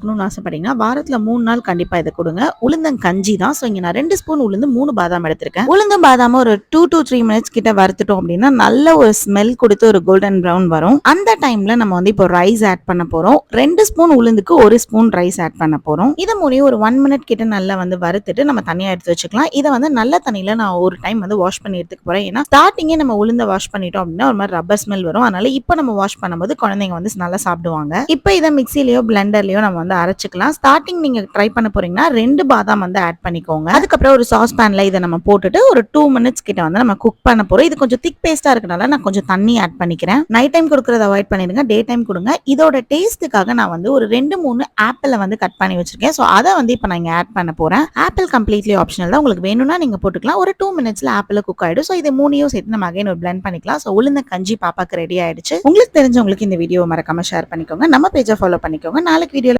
இருக்கணும்னு ஆசைப்பட்டீங்கன்னா வாரத்துல மூணு நாள் கண்டிப்பா இதை கொடுங்க. உளுந்தங்கஞ்சி தான். ஸோ இங்கே நான் ரெண்டு ஸ்பூன் உளுந்து மூணு பாதாம் எடுத்திருக்கேன். உளுந்தம் பாதாம ஒரு டூ டூ த்ரீ மினிட்ஸ் கிட்ட வறுத்துட்டோம் அப்படின்னா நல்ல ஒரு ஸ்மெல் கொடுத்து ஒரு கோல்டன் ப்ரௌன் வரும். அந்த டைம்ல நம்ம வந்து இப்போ ரைஸ் ஆட் பண்ண போறோம். ரெண்டு ஸ்பூன் உளுந்துக்கு ஒரு ஸ்பூன் ரைஸ் ஆட் பண்ண போறோம். இதை மூலியம் ஒரு ஒன் மினிட் கிட்ட நல்லா வந்து வறுத்துட்டு நம்ம தனியா எடுத்து வச்சுக்கலாம். இதை வந்து நல்ல தண்ணியில நான் ஒரு டைம் வந்து வாஷ் பண்ணி எடுத்துக்க போறேன். ஏன்னா ஸ்டார்டிங்கே நம்ம உளுந்த வாஷ் பண்ணிட்டோம் அப்படின்னா ஒரு மாதிரி ரப்பர் ஸ்மெல் வரும். அதனால இப்போ நம்ம வாஷ் பண்ணும்போது குழந்தைங்க வந்து நல்லா சாப்பிடுவாங்க. இப்போ இதை மிக்சிலயோ பிளெண்டர்லயோ நம்ம வந்து அரைச்சிக்கலாம். ஸ்டார்டிங் நீங்க ட்ரை பண்ண போறீங்கன்னா ரெண்டு பாதாம் வந்து ஆட் பண்ணிக்கோங்க. அதுக்கப்புறம் ஒரு சாஸ் பேன்ல இதை நம்ம போட்டுட்டு ஒரு டூ மினிட்ஸ் கிட்ட வந்து நம்ம குக் பண்ண போறோம். இது கொஞ்சம் திக் பேஸ்டா இருக்கனால நான் கொஞ்சம் தண்ணி ஆட் பண்ணிக்கிறேன். நைட் டைம் கொடுக்கறத அவாய்ட் பண்ணிடுங்க. டே டைம் கொடுங்க. இதோட டேஸ்ட்டுக்காக நான் வந்து ஒரு ரெண்டு மூணு ஆப்பிள் வந்து கட் பண்ணி வச்சிருக்கேன். ஸோ அதை வந்து இப்போ நான் இங்கே ஆட் பண்ண போறேன். ஆப்பிள் கம்ப்ளீட்லி ஆப்ஷனல் தான். உங்களுக்கு வேணும்னா நீங்க போட்டுக்கலாம். ஒரு டூ மினிட்ஸ்ல ஆப்பிள் குக் ஆயிடும். ஸோ இது மூணையும் சேர்த்து நம்ம அகைன் ஒரு பிளெண்ட் பண்ணிக்கலாம். ஸோ உளுந்த கஞ்சி பாப்பாக்கு ரெடி ஆயிடுச்சு. உங்களுக்கு தெரிஞ்சவங்களுக்கு இந்த வீடியோ மறக்காம ஷேர் பண்ணிக்கோங்க. நம்ம பேஜை ஃபாலோ பண்ணிக்கோங்க. நாளைக்கு வீடியோ